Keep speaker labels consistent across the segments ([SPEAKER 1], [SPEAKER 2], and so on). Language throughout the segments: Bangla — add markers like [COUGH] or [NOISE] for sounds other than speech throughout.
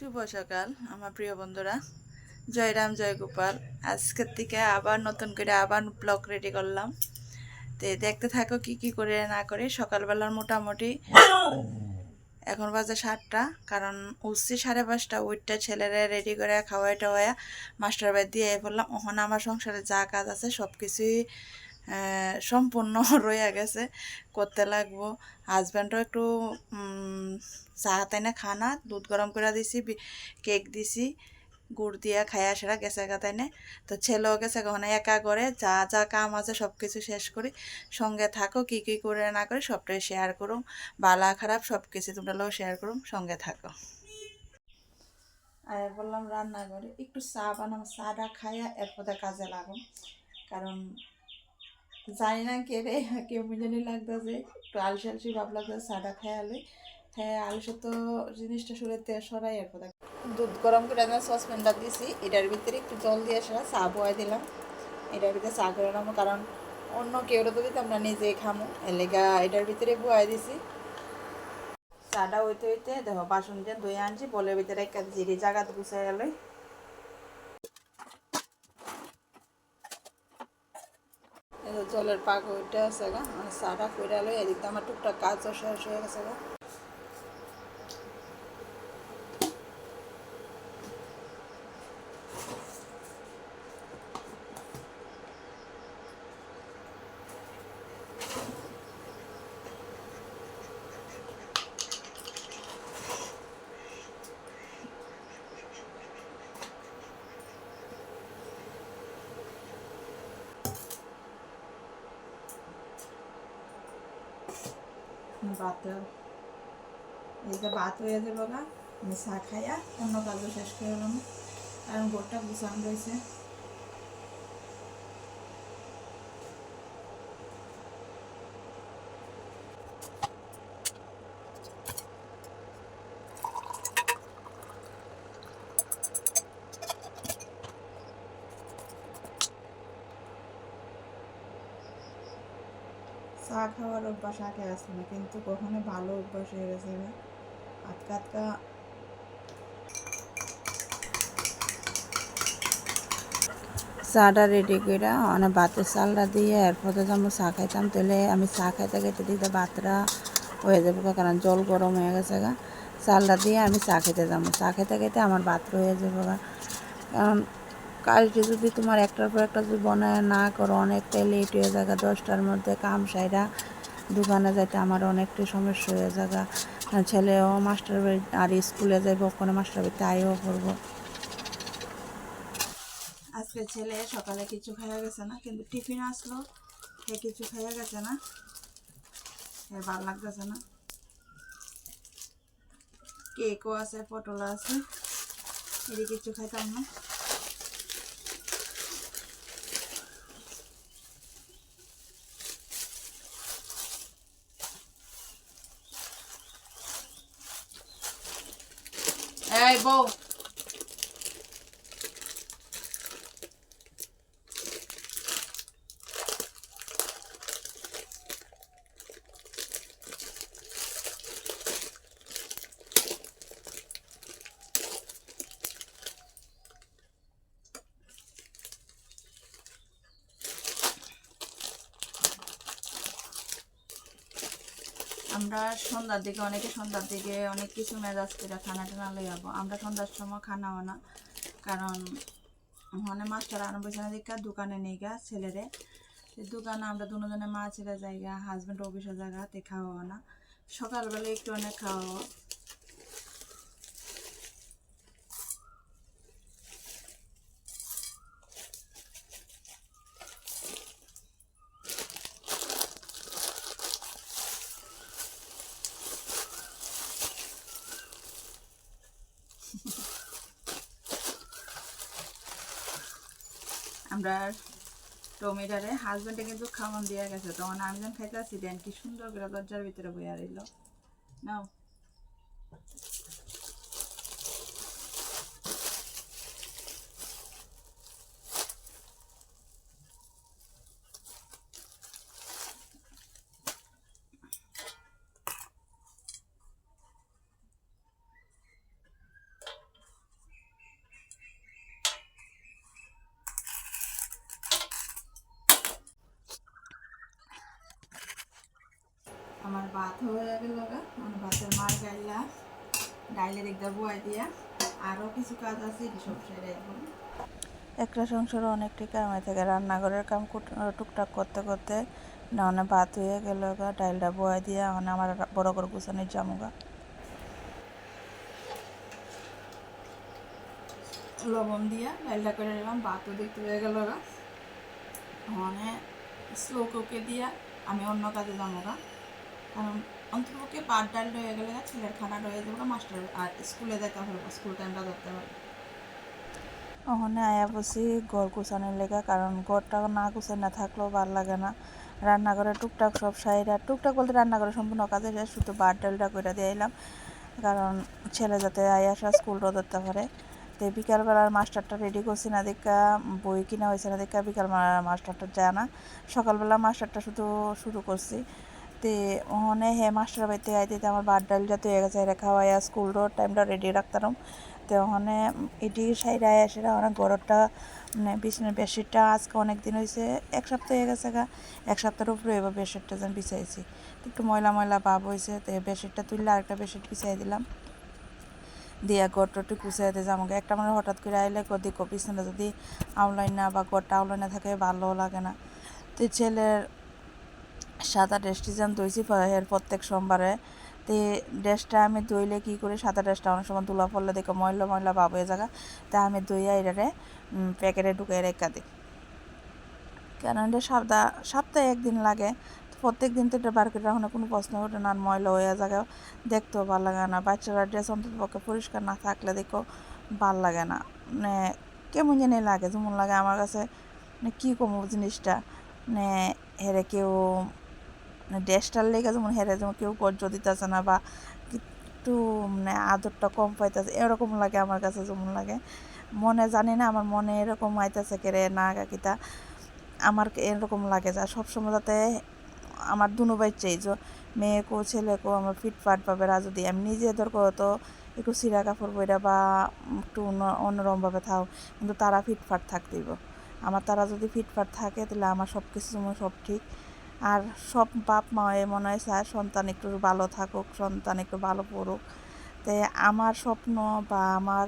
[SPEAKER 1] শুভ সকাল, আমার প্রিয় বন্ধুরা। জয়রাম জয় গোপাল। আজকের থেকে আবার নতুন করে আবার ব্লগ রেডি করলাম। তো দেখতে থাকো কি কি করে না করে। সকালবেলার মোটামুটি এখন বাজে সাতটা, কারণ উঠছি সাড়ে পাঁচটা। ওইটা ছেলেরা রেডি করে খাওয়াই টাওয়াই মাস্টার বাড়ি দিয়ে বললাম ওখানে আমার সংসারে যা কাজ আছে সব কিছুই সম্পূর্ণ [LAUGHS] রয়ে গেছে, করতে লাগবো। হাজব্যান্ডও একটু চা তাইনা খানা দুধ গরম করে দিছি কেক দিছি, গুড় দিয়া খাইয়া সেরা গেছে গা তাইনে তো ছেলেও গেছে ওখানে একা করে, যা যা কাম আছে সব কিছু শেষ করি। সঙ্গে থাকো, কি কি করে না করে সবটাই শেয়ার করুম। বালা খারাপ সব কিছু তোমরা লোক শেয়ার করুম, সঙ্গে থাকো। আর বললাম রান্না করে একটু চা বানাম, চাটা খাইয়া এরপরে কাজে লাগুম কারণ জানি না কে রে কেমন জানি লাগতেছে একটু আলসি আলসি ভাব লাগতেছে চাটা খেয়ালে। হ্যাঁ আলসে তো জিনিসটা শুলে তেল সরাই এরপরে দুধ গরম করে আমি সসপ্যানটা দিয়েছি এটার ভিতরে একটু জল দিয়ে সেটা চা বয়ে দিলাম। এটার ভিতরে চা করে নেব, কারণ অন্য কেউ তো দিতাম না নিজে খামো। এলেগা এটার ভিতরে বয়ে দিছি। চাটা হইতে হইতে দেখো, বাসন দিয়ে ধুয়ে আনছি, বলের ভিতরে একটা জিরি জায়গা গুছাই গেল জলের পাক ওইটা আছে গা মানে চাটা করে লই এদিক আমার টুকটাক কাজও শেষ হয়ে গেছে গা। ভাত এই যে ভাত হয়ে যাব গা, আমি চা খাইয়া অন্য কাজও শেষ করে কারণ গোটটা গুছানো রয়েছে। চা খাওয়ার অভ্যাস আগে আসে না, কিন্তু কখনো ভালো অভ্যাস হয়ে গেছে আটকা আটকা চাটা রেডি করে মানে ভাতের চালটা দিয়ে এরপরে যাব চা খাইতাম, তাহলে আমি চা খাইতে খাইতে দিতে ভাতটা হয়ে যাবে কারণ জল গরম হয়ে গেছে গা। চালটা দিয়ে আমি চা খেতে যাব। চা খেতে খেতে আমার ভাত হয়ে যাবে কারণ কালকে যদি তোমার একটার পর একটা যদি বনায় না করো অনেকটাই লেট হয়ে যাবে, দশটার মধ্যে কাম সাইরা দোকানে যাইতে আমার অনেকটাই সমস্যা হয়ে যাবে। ছেলেও মাস্টার আর স্কুলে যাইব ওখানে মাস্টার বাড়িতে আইও করব। আজকে ছেলে সকালে কিছু খাইয়া গেছে না, কিন্তু টিফিন আসলো, সে কিছু খাইয়া গেছে না এর ভালো লাগতেছে না। কেকও আছে পটল আছে, এদিকে কিছু খাইতাম না। এই আমরা সন্ধ্যার দিকে, অনেকে সন্ধ্যার দিকে অনেক কিছু মেজাজ করে খানা টানা লই যাব। আমরা সন্ধ্যার সময় খানাও না, কারণ মানে মাস্টার আরম্ভ না দিকে দোকানে নেই গা ছেলেরে। দোকানে আমরা দুজনে মা ছেলে জায়গা হাজব্যান্ড অফিসের জায়গা তে খাওয়া না। সকালবেলা একটু অনেক খাওয়া আমরা টমেটারে হাজব্যান্ডে কিন্তু খাওয়ান দিয়ে গেছে, তখন আমি যখন খাইতে আসি দেন কি সুন্দর করে দরজার ভিতরে বইয়া রইল। নাও। ভাত হয়ে গেল মানে ভাতের মার গাইলা। ডাইলের একটা বয় দিয়া। আরও কিছু কাজ আছে সব সেরে একটা সংসারে অনেকটি কাম থাকে। রান্নাঘরের কাম টুকটাক করতে করতে না অনেক ভাত হয়ে গেল গা ডাইলটা বয় দিয়া মানে আমার বড় করে গুছানির জামুগা লবণ দিয়া ডাইলটা করে নিলাম ভাতও দেখতে হয়ে গেল গা। মানে স্লো কুকে দিয়া আমি অন্য কাজে যাব গা। কারণ অন্তপক্ষে পাট ডাল রয়ে গেলে ছেলের খানা রয়ে যাব মাস্টার আর স্কুলে দেখা হবে স্কুল টাইমটা ধরতে হবে। ওখানে আয়া বসি ঘর গুছানোর লেগে, কারণ ঘরটা না গুছাই না থাকলেও ভালো লাগে না। রান্নাঘরে টুকটাক সব সাইরা, টুকটাক বলতে রান্নাঘরে সম্পূর্ণ কাজে শুধু ভাত ডালটা করে দিয়ে এলাম কারণ ছেলে যাতে আয় আসা স্কুল ধরতে পারে। তো বিকালবেলার মাস্টারটা রেডি করছি না দেখা, বই কিনা হয়েছে না দেখা বিকাল মাস্টারটা যায় না। সকালবেলা মাস্টারটা শুধু শুরু করছি। তে ওখানে হে মাস্টার বাড়িতে আইতে আমার ভাত ডাল যাতে হয়ে গেছে এটা খাওয়াইয়া স্কুল রোড টাইমটা রেডি রাখতাম তো ওখানে এটি সাইড আয় আসে অনেক গরমটা মানে বিছানার বেডশিটটা আজকে অনেক দিন হয়েছে এক সপ্তাহ হয়ে গেছে গা, এক সপ্তাহের উপরে এবার বেডশিটটা যেন বিছাইছি। একটু ময়লা ময়লা ভাব হয়েছে তো বেডশিটটা তুললে আরেকটা বেডশিট বিছাই দিলাম। দিয়া গড়টটি কুচাইতে যাব একটা মানে হঠাৎ করে আইলে কদি বিছানা যদি আউলাইন না বা গড়টা আউলাইন না থাকে, ভালো লাগে না। তো ছেলের সাদা ড্রেসটি যেন ধুইছি প্রত্যেক সোমবারে। তে ড্রেসটা আমি ধুইলে কি করি, সাদা ড্রেসটা অনেক সময় তুলা পড়লে দেখো ময়লা ময়লা ভাব হয়ে জায়গা তা আমি ধুইয়া এটারে প্যাকেটে ঢুকিয়ে রেখা দিই। কারণ এটা সপ্তাহ সপ্তাহে একদিন লাগে। প্রত্যেক দিন তো এটা বার করে রাখলে কোনো প্রশ্ন ওঠে না, আর ময়লা হয়ে জায়গা দেখতেও ভালো লাগে না। বাচ্চারা ড্রেস অন্তত পক্ষে পরিষ্কার না থাকলে দেখো ভালো লাগে না। মানে কেমন জানি লাগে, যেমন লাগে আমার কাছে। মানে কী কম জিনিসটা? মানে হেরে কেউ ড্রেসটার লেগে যেমন হেরে যেমন কেউ গর্জ দিতেছে না বা একটু মানে আদরটা কম পাইতেছে, এরকম লাগে আমার কাছে যেমন লাগে। মনে জানি না, আমার মনে এরকম আইতেছে কেরে না কাকিতা আমার এরকম লাগে যা, সবসময় যাতে আমার দুনো বাচ্চাই যে মেয়েকেও ছেলেকেও আমার ফিটফাট ভাবে রাজু যদি আমি নিজে ধর তো একটু সিরা কাপড় বইরা বা একটু অন্য অন্যরকমভাবে থাও, কিন্তু তারা ফিটফাট থাকতেইব আমার তারা যদি ফিটফাট থাকে তাহলে আমার সব কিছু সব ঠিক। আর সব বাপ মা মনে হয় চায় সন্তান একটু ভালো থাকুক, সন্তান একটু ভালো পড়ুক। তাই আমার স্বপ্ন বা আমার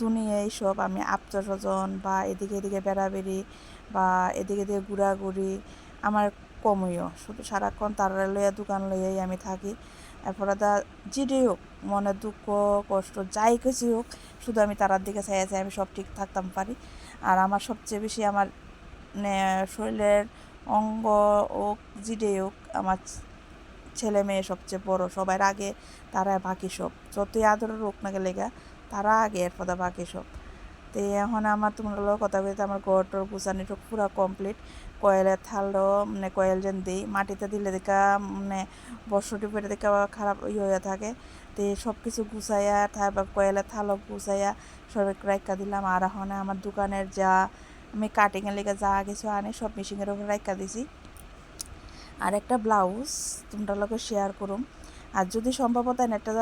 [SPEAKER 1] দুনিয়ায় সব আমি আত্মস্বজন বা এদিকে এদিকে বেড়াবেড়ি বা এদিকে এদিকে ঘোরাঘুরি আমার কমইও শুধু সারাক্ষণ তারা লইয়া দোকান লইয়াই আমি থাকি। এরপরে দা যেটাই হোক, মনে দুঃখ, কষ্ট, যাই কিছু হোক, শুধু আমি তারার দিকে চাই চাই আমি সব ঠিক থাকতাম পারি। আর আমার সবচেয়ে বেশি আমার শরীরের অঙ্গ হোক যেটাই হোক, আমার ছেলে মেয়ে সবচেয়ে বড়, সবার আগে তারা বাকি সব। যতই আদরের হোক না গেলে তারা আগে এরপর বাকি সব। তো এখন আমার তোমার লোক কথা বলতে আমার ঘরটোর গুছানিটা পুরো কমপ্লিট কয়েলের থালও মানে কয়েল যেন দিই, মাটিতে দিলে দেখা মানে বর্ষটি পেটে দেখা খারাপ ইয়ে হয়ে থাকে। তো সব কিছু গুছাইয়া তারপর কয়েলের থালও গুছাইয়া সব রাখা দিলাম। আর এখন আমার দোকানের যা আমি কাটিংয়ের লেগে যা কিছু আনি, সব মেশিনের উপর রাখা দিছি। আর একটা ব্লাউজ তোমরা লোকে শেয়ার করুম। আর যদি সম্ভব হয় একটা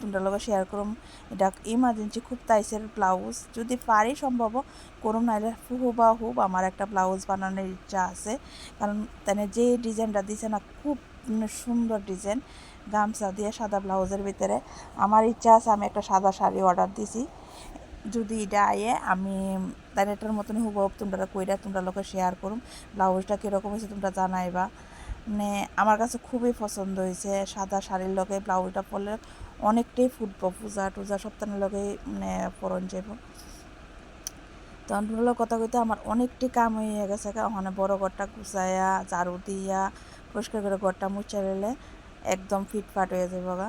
[SPEAKER 1] তোমরা লোকে শেয়ার করুম, এটা ইমার্জেন্সি খুব তাইসের ব্লাউজ যদি পারি সম্ভব, করুম নাহলে হু বা হুব, আমার একটা ব্লাউজ বানানোর ইচ্ছা আছে। কারণ তাই যে ডিজাইনটা দিছে না, খুব সুন্দর ডিজাইন। গামছা দিয়ে সাদা ব্লাউজের ভিতরে। আমার ইচ্ছা আছে, আমি একটা সাদা শাড়ি অর্ডার দিছি। যদি এটা আয়ে, আমি তাই এটার মতনই হুব তোমরা কইরা তোমরা লোকে শেয়ার করুম। ব্লাউজটা কীরকম হয়েছে তোমরা জানাইবা। মানে আমার কাছে খুবই পছন্দ হয়েছে সাদা শাড়ির লগে ব্লাউজটা পরলে অনেকটাই ফুটবো পূজা টুজা সপ্তাহের লগে মানে পরন যাব তখন কথা কইতে আমার অনেকটাই কাম হয়ে গেছে ওখানে বড় ঘরটা গুছাইয়া, ঝাড়ু দিয়া, পরিষ্কার করে ঘরটা মুছে একদম ফিটফাট হয়ে যাব গা।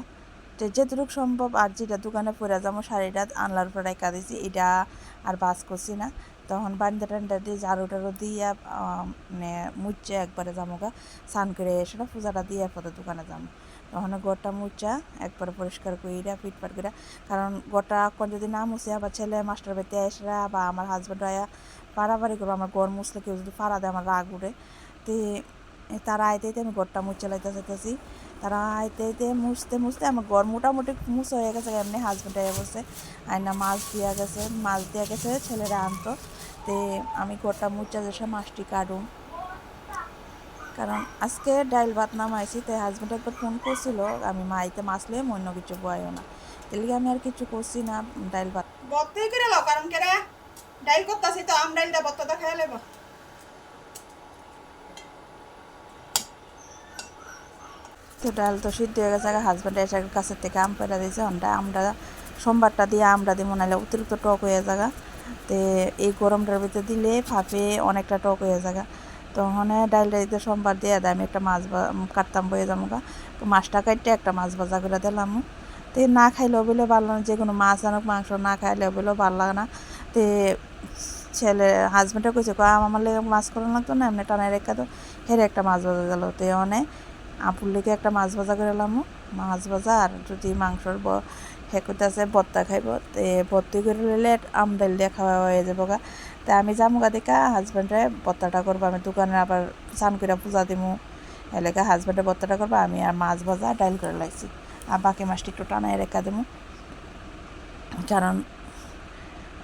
[SPEAKER 1] তো যেটুকু সম্ভব আর যেটা দোকানে পরে যাব শাড়িটা আনলার পরে রেখা দিছি, এটা আর বাস করছি না। তখন বান্দা টান্ডা দিয়ে ঝাড়ু টাড়ু দিয়া মানে মুচে একবারে যাব গা, স্নান করে এসে পূজাটা দিয়ে পরে দোকানে যাব। তখন গোটা মুচা একবারে পরিষ্কার কইরা ফিটফাট করে কারণ গোটা এখন যদি না মুছে আবার ছেলে মাস্টার বাড়িতে এসরা বা আমার হাজব্যান্ড আয়া পাড়াবাড়ি করব, আমার গড় মুছলে কেউ যদি পাড়া দেয়, আমার রাগ উড়ে। তে, তারা আইতে আমি গোটা মুছে লাইতে চাইতেছি তারা আইতে আইতে মুছতে মুছতে আমার ঘর মোটামুটি মুছ হয়ে গেছে, এমনি হাজব্যান্ড আইয়া বসে। আয়না মাছ দিয়া গেছে, মাছ দিয়া গেছে, ছেলেরা আনতো। তে আমি ঘরটা মুচা যেসব মাছটি কাটুম। কারণ আজকে ডাইল ভাত নামাইছি তাই হাজব্যান্ড একবার ফোন করছিল, আমি মাইতে মাসলে অন্য কিছু বয়াও না। এলিগে আমি আর কিছু করছি না, ডাইল ভাত।
[SPEAKER 2] বত্তই করে কারণ কেরা? ডাইল করতাছি তো, আম ডাইলটা বত্তটা খেয়ে লেব
[SPEAKER 1] তো ডাল তো সিদ্ধ হয়ে গেছে, আগে হাজব্যান্ড এসে কাছের থেকে আম পেড়া দিয়েছে আমরা আমরা সোমবারটা দিয়ে আমরা দিব নাহলে অতিরিক্ত টক হয়ে যাগা। তো এই গরমটার ভিতরে দিলে ফাঁপে অনেকটা টক হয়ে যাগা। তো ওখানে ডালটা দিতে সোমবার দিয়ে দেয়, আমি একটা মাছ কাটতাম বয়ে যাব গা মাছটা কাটতে একটা মাছ ভাজা করে দিলাম। তো না খাইলেও বলে ভালো না, যে কোনো মাছ আনুক, মাংস না খাইলেও বলেও ভালো লাগে না। তো ছেলে হাজব্যান্ডে কইছে আমার লেগে মাছ করানো লাগতো না? এমনি টানায় রেখা তো হেরে একটা মাছ ভাজা গেল তো অনেক আপুর লেগে একটা মাছ ভাজা করে এলাম। মাছ ভাজা আর যদি মাংসর ব হেকুতে আছে বত্তা খাইব। তে বত্তি করে লইলে আম ডাল দিয়ে খাওয়া হয়ে যাব গা। তা আমি যাব গা দেখা হাজব্যান্ডে বত্তাটা করব। আমি দোকানে আবার চান করে পূজা দিমু। এলাকা হাজব্যান্ডে বত্তাটা করব। আমি আর মাছ ভাজা ডাইল করে লাগছি আর বাকি মাছটি একটু টানায় রেখা কারণ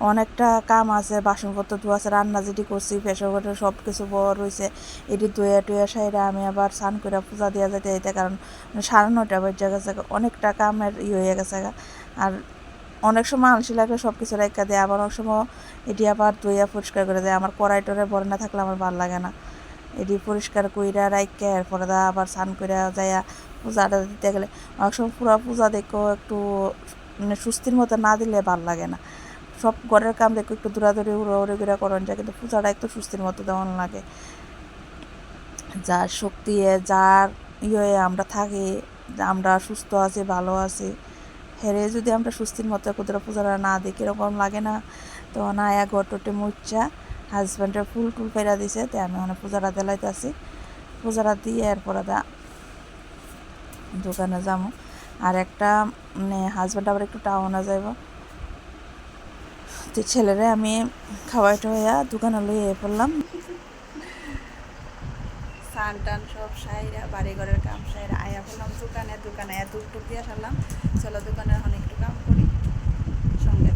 [SPEAKER 1] অনেকটা কাম আছে, বাসনপত্র ধোয়া আছে, রান্না যেটি করছি প্রেশার কুকারে সব কিছু বড় রয়েছে এটি ধুয়ে টুয়ে সাইডে আমি আবার স্নান করে পূজা দেওয়া যেতে যেতে কারণ সাড়ে নটা বেজে গেছে, অনেকটা কামের ই হয়ে গেছে আর অনেক সময় আলসি লাগে সব কিছু রেখা দেয়, আবার অনেক সময় এটি আবার ধুইয়া পরিষ্কার করে দেয়। আমার কড়াই টড়াই বড় না থাকলে আমার ভালো লাগে না। এটি পরিষ্কার কইরা রাইকা এরপরে দা আবার স্নান করে যাইয়া পূজাটা দিতে গেলে। অনেক সময় পুরো পূজা দেখো একটু মানে সুস্থির মতো না দিলে ভালো লাগে না। সব ঘরের কাম দেখো, একটু দৌড়াদৌড়ি উড়ে করে করেন যায়, কিন্তু পূজাটা একটু সুস্থির মতো দেওয়ান লাগে। যার শক্তি যার ইয়ে আমরা থাকি, আমরা সুস্থ আছি, ভালো আছি, হেরে যদি আমরা সুস্থির মতো কুদরা পূজাটা না দিই, কীরকম লাগে না? তো না এক ঘরটে মুচ্চা হাজব্যান্ডের ফুল টুল ফেরা দিছে, তো আমি ওখানে পূজাটা দিলাইতেছি। পূজাটা দিয়ে এরপরে দা দোকানে যাব আর একটা মানে হাজব্যান্ড আবার একটু টাউনে যাইব। তো ছেলেরা আমি খাওয়াই টাইয়া দোকানে লইয়ে পড়লাম। সান টান সব সাইরা বাড়ি ঘরের কাম সাইরা আয়া পড়লাম দোকানে দোকানে এত টুক দিয়ে সারলাম। চলো দোকানে এখন একটু কাম করি সঙ্গে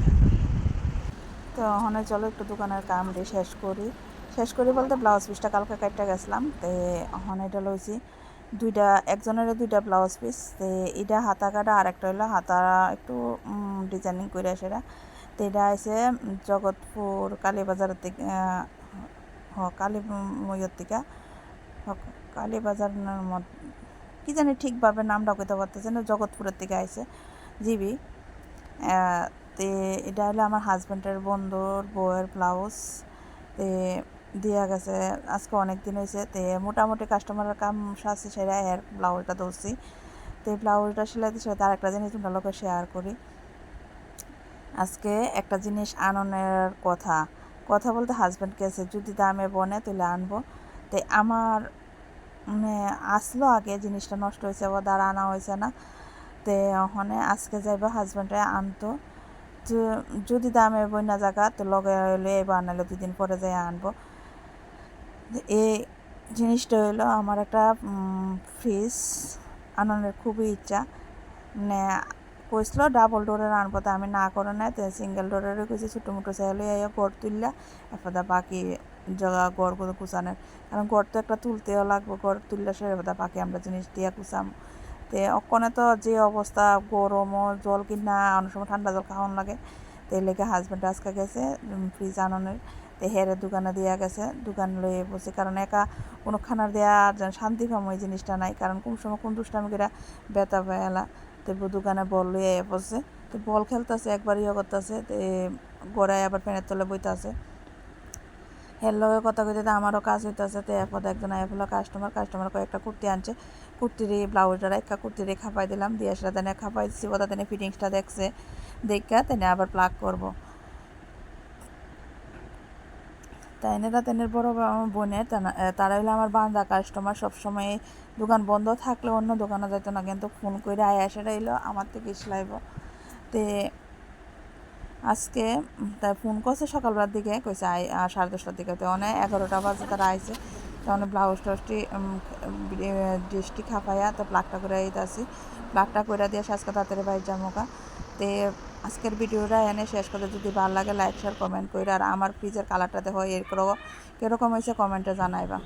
[SPEAKER 1] তো ওখানে চলো একটু দোকানের কাম দিয়ে শেষ করি। শেষ করি বলতে ব্লাউজ পিসটা কালকে কাটতে গেছিলাম তো ওখানে এটা লইছি দুইটা একজনের দুইটা ব্লাউজ পিস তো এটা হাতা কাটা আর একটা হইল হাতা একটু ডিজাইনিং করে সেটা তো এটা আছে জগৎপুর কালীবাজারের থেকে হ কালী ময়ূর থেকে কালীবাজার কি জানি ঠিকভাবে নামটা কইতে পারতেছে না, জগৎপুরের থেকে আইছে জিবি। তে এটা হলো আমার হাজব্যান্ডের বন্ধুর বউয়ের ব্লাউজ। তে দিয়া গেছে, আজকে অনেক দিন হয়েছে তে মোটামুটি কাস্টমারের কাম সাথে সেটা এর ব্লাউজটা ধরছি। তো ব্লাউজটা সেলাইতে আর একটা জিনিস তোমরা লোকে শেয়ার করি। আজকে একটা জিনিস আননের কথা। কথা বলতে হাজব্যান্ড গেছে যদি দামে বনে, তাহলে আনব। তো আমার মানে আসলো আগে জিনিসটা নষ্ট হয়েছে বা দ্বারা আনা হয়েছে না। তে ওখানে আজকে যাইবা হাজব্যান্ডে আনতো। যদি দামে বন্যা জায়গা, তো লগে হইলে এবার আনালে, দুদিন পরে যাই আনব। এই জিনিসটা হইল আমার একটা ফ্রিজ আনন্দের খুবই ইচ্ছা। মানে কইছিল ডাবল ডোরের আনব আমি না করে নাই, তো সিঙ্গেল ডোরেরও কইছি ছোটো মোটো চাইলে এই গড় তুললা এরপর দা বাকি জায়গা গড়গুলো কুচানোর কারণ গড় তো একটা তুলতেও লাগবে গড় তুললে সে দা বাকি আমরা জিনিস দিয়ে কুচাম তে অকনে তো যে অবস্থা গরমও জল কিনা অনেক সময় ঠান্ডা জল খাওয়ান লাগে। তো এই লেগে হাজব্যান্ড আজকে গেছে ফ্রিজ আননের। তো হেরে দোকানে দিয়া গেছে, দোকান লয়ে বসে। কারণ একা কোনো খানার দেয়া যেন শান্তি পাম ওই জিনিসটা নাই। কারণ কোন সময় কোন দুষ্টামি বেতা পায়লা তো দোকানে বল লইয়া বসে তো বল খেলতেছে, একবার ইয়ে করতেছে গড়ায় আবার ফ্যানের তলে বইতাছে। এর লগে কথা কইতে তো আমারও কাজ হইতেছে তো এরপর একজন আয়া বলল, কাস্টমার কাস্টমার কয়েকটা কুর্তি আনছে। কুর্তির ব্লাউজটা একটা কুর্তিরে খাপাই দিলাম, দিয়ে সেটা তেনে খাপাই দিচ্ছি ওটা তেনে ফিটিংসটা দেখছে। দেখা তেনে আবার প্লাগ করব। তাই না তেনের বড় বোনের তারা হইল আমার বান্ধা কাস্টমার সবসময় দোকান বন্ধ থাকলে অন্য দোকানে যেত না। কিন্তু ফোন করে আয় সেটা এলো আমার থেকে সিলাইব তে আজকে তাই ফোন করছে সকালবেলার দিকে কইছে আহ, সাড়ে দশটার দিকে। তো অনেক এগারোটা বাজে তারা আইছে। তো অনেক ব্লাউজ টাউজটি ডিশটি খাপাইয়া তো প্লাগটা করে দিতেছি প্লাগটা করে দিয়ে আজকে তাড়াতাড়ি বাইর জামুকা তে আজকের ভিডিওটা এনে শেষ করে যদি ভালো লাগে লাইক শেয়ার কমেন্ট করে আর আমার ফ্রিজের কালারটা দেখো এরকম কীরকম হয়েছে কমেন্টে জানাইবা।